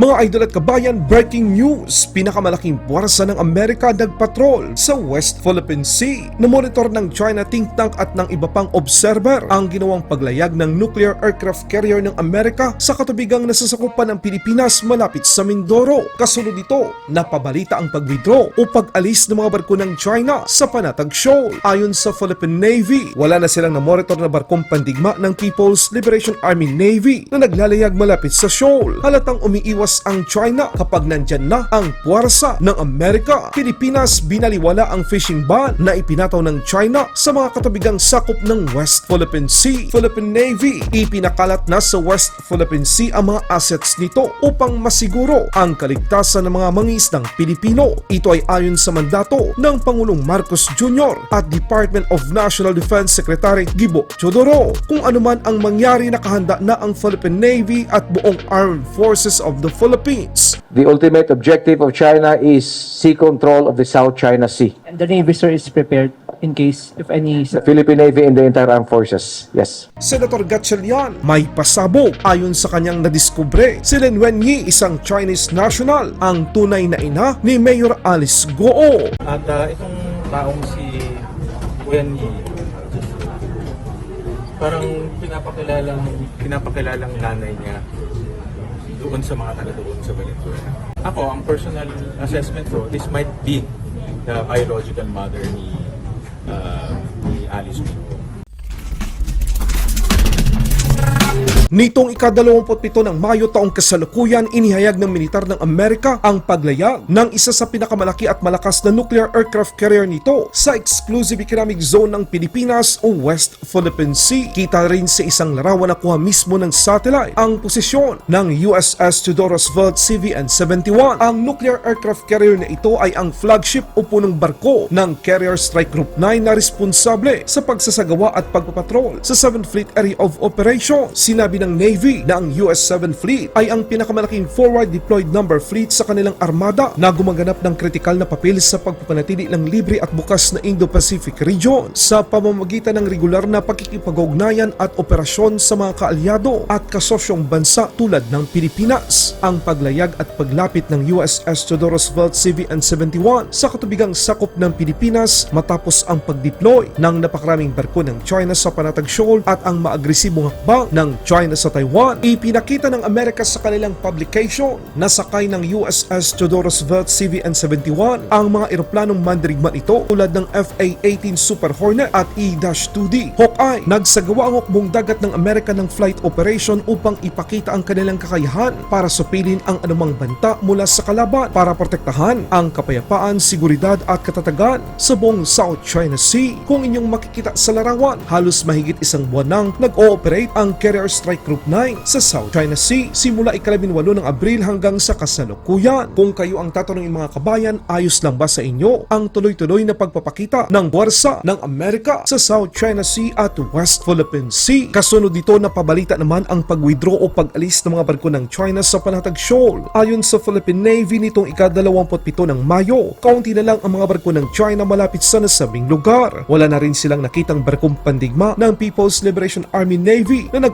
Mga idol at kabayan, breaking news! Pinakamalaking puwersa ng Amerika nagpatrol sa West Philippine Sea. Namonitor ng China think tank at ng iba pang observer ang ginawang paglayag ng nuclear aircraft carrier ng Amerika sa katubigang nasasakupan ng Pilipinas malapit sa Mindoro. Kasunod dito, napabalita ang pag-withdraw o pag-alis ng mga barko ng China sa Panatag Shoal. Ayon sa Philippine Navy, wala na silang namonitor na barkong pandigma ng People's Liberation Army Navy na naglalayag malapit sa shoal. Halatang umiiwas ang China kapag nandyan na ang puwersa ng Amerika. Pilipinas binaliwala ang fishing ban na ipinataw ng China sa mga katabigang sakop ng West Philippine Sea. Philippine Navy ipinakalat na sa West Philippine Sea ang mga assets nito upang masiguro ang kaligtasan ng mga mangisdang Pilipino. Ito ay ayon sa mandato ng Pangulong Marcos Jr. at Department of National Defense Secretary Gibo Chodoro. Kung anuman ang mangyari nakahanda na ang Philippine Navy at buong Armed Forces of the Philippines. The ultimate objective of China is sea control of the South China Sea. And the Navy, sir, is prepared in case if any... The Philippine Navy and the entire armed forces. Yes. Senator Gatchalian may pasabog ayon sa kanyang nadiskubre si Lin Wenyi isang Chinese national ang tunay na ina ni Mayor Alice Goo. At ah, itong taong si Wen Yi, parang pinapakilalang, pinapakilalang nanay niya doon sa mga taga doon sa Valenzuela. Ako, ang personal assessment ko, this might be the biological mother ni, ah, ni Alice Mingo. Nitong ika-27 ng Mayo taong kasalukuyan, inihayag ng militar ng Amerika ang paglayag ng isa sa pinakamalaki at malakas na nuclear aircraft carrier nito sa exclusive economic zone ng Pilipinas o West Philippine Sea. Kita rin sa isang larawan na kuha mismo ng satellite ang posisyon ng USS Theodore Roosevelt CVN-71. Ang nuclear aircraft carrier na ito ay ang flagship o punong barko ng Carrier Strike Group 9 na responsable sa pagsasagawa at pagpapatrol sa 7th Fleet Area of Operation. Sinabi ng Navy na ang US 7 Fleet ay ang pinakamalaking forward deployed number fleet sa kanilang armada na gumaganap ng kritikal na papel sa pagpapanatili ng libre at bukas na Indo-Pacific region sa pamamagitan ng regular na pakikipag-ugnayan at operasyon sa mga kaalyado at kasosyong bansa tulad ng Pilipinas. Ang paglayag at paglapit ng USS Theodore Roosevelt CVN-71 sa katubigang sakop ng Pilipinas matapos ang pag-deploy ng napakaraming barko ng China sa Panatag Shoal at ang maagresibong hakbang ng China sa Taiwan. Ipinakita ng Amerika sa kanilang publication na sakay ng USS Theodore Roosevelt CVN-71 ang mga eroplanong mandirigman ito tulad ng FA-18 Super Hornet at E-2D Hawkeye. Nagsagawa ang hukbong dagat ng Amerika ng flight operation upang ipakita ang kanilang kakayahan para supilin ang anumang banta mula sa kalaban para protektahan ang kapayapaan, seguridad at katatagan sa buong South China Sea. Kung inyong makikita sa larawan, halos mahigit isang buwan nang nag-ooperate ang Carrier Strike Group 9 sa South China Sea simula ikalabinwalo ng Abril hanggang sa kasalukuyan. Kung kayo ang tatanungin mga kabayan, ayos lang ba sa inyo ang tuloy-tuloy na pagpapakita ng buwersa ng Amerika sa South China Sea at West Philippine Sea? Kasunod dito na pabalita naman ang pag-withdraw o pag-alis ng mga barko ng China sa Panatag Shoal. Ayon sa Philippine Navy nitong ika-27 ng Mayo, kaunti na lang ang mga barko ng China malapit sa nasabing lugar. Wala na rin silang nakitang barkong pandigma ng People's Liberation Army Navy na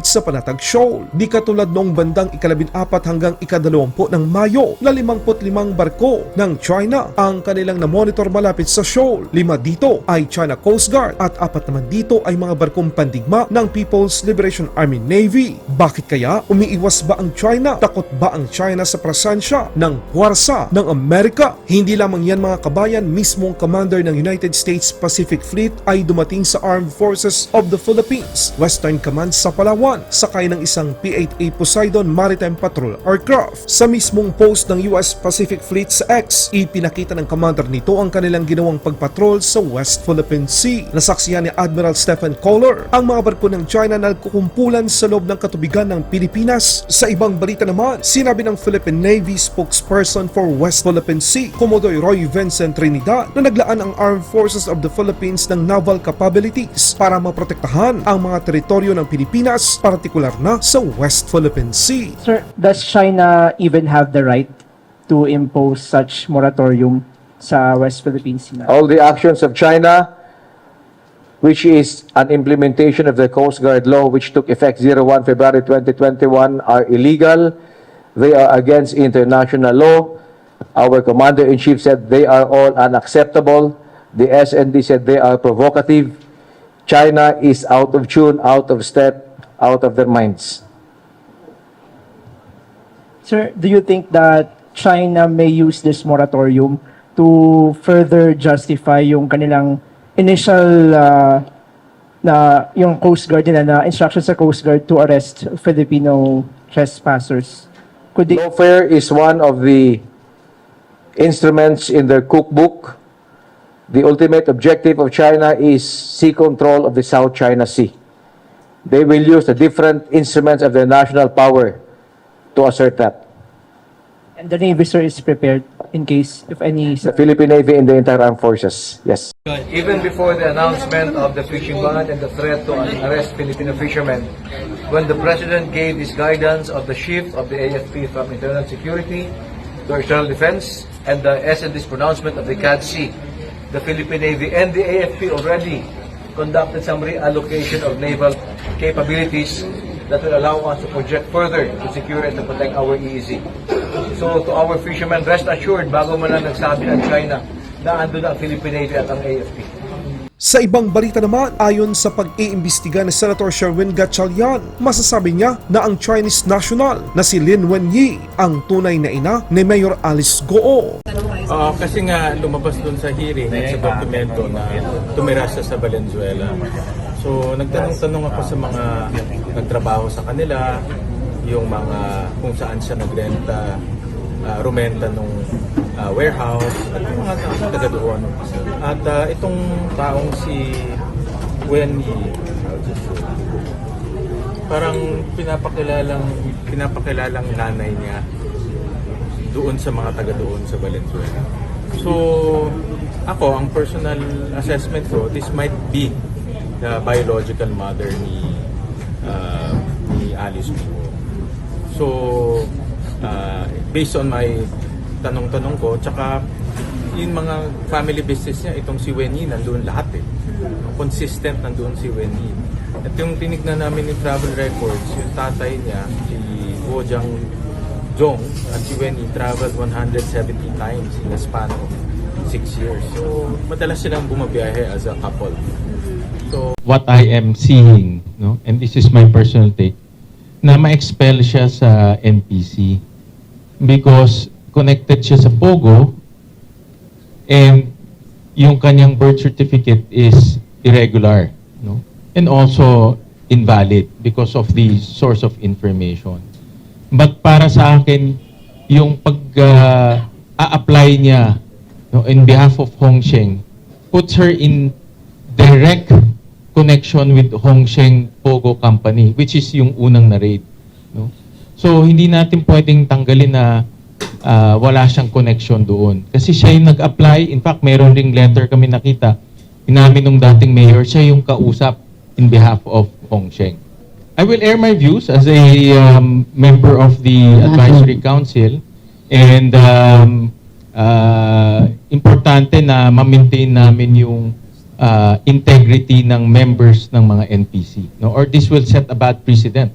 nag-ooperate sa Panatag Shoal. Di katulad noong bandang ikalabin-apat hanggang ikadalawampu ng Mayo na 55 barko ng China ang kanilang na-monitor malapit sa shoal. Lima dito ay China Coast Guard at apat naman dito ay mga barkong pandigma ng People's Liberation Army Navy. Bakit kaya umiiwas ba ang China? Takot ba ang China sa presensya ng puwersa ng Amerika? Hindi lamang yan mga kabayan, mismo ang commander ng United States Pacific Fleet ay dumating sa Armed Forces of the Philippines, Western Command sa Palawan, sakay ng isang P-8A Poseidon Maritime Patrol Aircraft. Sa mismong post ng US Pacific Fleet sa X, ipinakita ng commander nito ang kanilang ginawang pagpatrol sa West Philippine Sea. Nasaksihan ni Admiral Stephen Kohler ang mga barko ng China na nagkukumpulan sa loob ng katubigan ng Pilipinas. Sa ibang balita naman, sinabi ng Philippine Navy spokesperson for West Philippine Sea, Commodore Roy Vincent Trinidad, na naglaan ang Armed Forces of the Philippines ng naval capabilities para maprotektahan ang mga teritoryo ng Pilipinas, partikular na sa West Philippine Sea. Sir, does China even have the right to impose such moratorium sa West Philippine Sea? All the actions of China, which is an implementation of the Coast Guard law, which took effect 01 February 2021, are illegal, they are against international law. Our commander-in-chief said they are all unacceptable. The SND said they are provocative. China is out of tune, out of step, out of their minds. Sir, do you think that China may use this moratorium to further justify yung kanilang initial uh, na yung Coast Guard nila na instruction sa Coast Guard to arrest Filipino trespassers? Could they, Lawfare is one of the instruments in their cookbook. The ultimate objective of China is sea control of the South China Sea. They will use the different instruments of their national power to assert that. and the Navy sir is prepared in case if any The Philippine Navy and the entire armed forces, yes. Even before the announcement of the fishing ban and the threat to arrest Filipino fishermen, when the President gave his guidance of the shift of the AFP from internal security to external defense and the SND's pronouncement of the CAD-C, the Philippine Navy and the AFP already conducted some reallocation of naval capabilities that will allow us to project further to secure and to protect our EEZ. So to our fishermen, rest assured, bago man lang nagsabi ng China na ando na ang Philippine Navy at ang AFP. Sa ibang balita naman, ayon sa pag-iimbestiga ni Senator Sherwin Gatchalian, masasabi niya na ang Chinese national na si Lin Wenyi ang tunay na ina ni Mayor Alice Goo. Oo, kasi nga lumabas dun sa hearing sa dokumento na tumira siya sa Valenzuela. So, nagtanong-tanong ako sa mga nagtrabaho sa kanila, yung mga kung saan siya nagrenta, uh, rumenta nung ah, warehouse, at yung mga ta- taga doon. At ah, itong taong si Wen Yi, I'll just show you. parang pinapakilalang pinapakilalang nanay niya doon sa mga taga doon sa Valenzuela. So, ako, ang personal assessment ko, this might be the biological mother ni uh, ni Alice Guo. So, uh, based on my tanong-tanong ko, tsaka yung mga family business niya, itong si Weni, nandun lahat eh. Consistent nandun si Weni. At yung tinignan namin yung travel records, yung tatay niya, si Guo Jiang Zhong at si Weni traveled 170 times in a span of 6 years. So, madalas silang bumabiyahe as a couple. So, what I am seeing, no, and this is my personal take, na ma-expel siya sa NPC because connected siya sa Pogo and yung kanyang birth certificate is irregular, no? And also invalid because of the source of information. But para sa akin, yung pag uh, a-apply niya no, in behalf of Hong Sheng puts her in direct connection with Hongsheng Pogo Company, which is yung unang na-raid. No? So, hindi natin pwedeng tanggalin na ah, wala siyang connection doon. Kasi siya yung nag-apply. In fact, meron ring letter kami nakita. Inamin nung dating mayor, siya yung kausap in behalf of Hongsheng. I will air my views as a um, member of the advisory council and um, uh, importante na ma-maintain namin yung uh, integrity ng members ng mga NPC no or this will set a bad precedent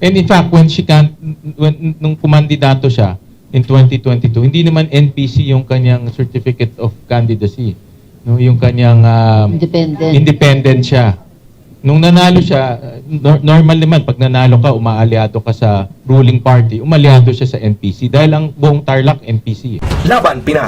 and in fact when she can when nung kumandidato siya in 2022 hindi naman NPC yung kanyang certificate of candidacy no yung kanyang um, Independent. independent siya nung nanalo siya nor- normal naman pag nanalo ka umaalyado ka sa ruling party umaalyado siya sa NPC dahil ang buong Tarlac NPC. Laban Pinas.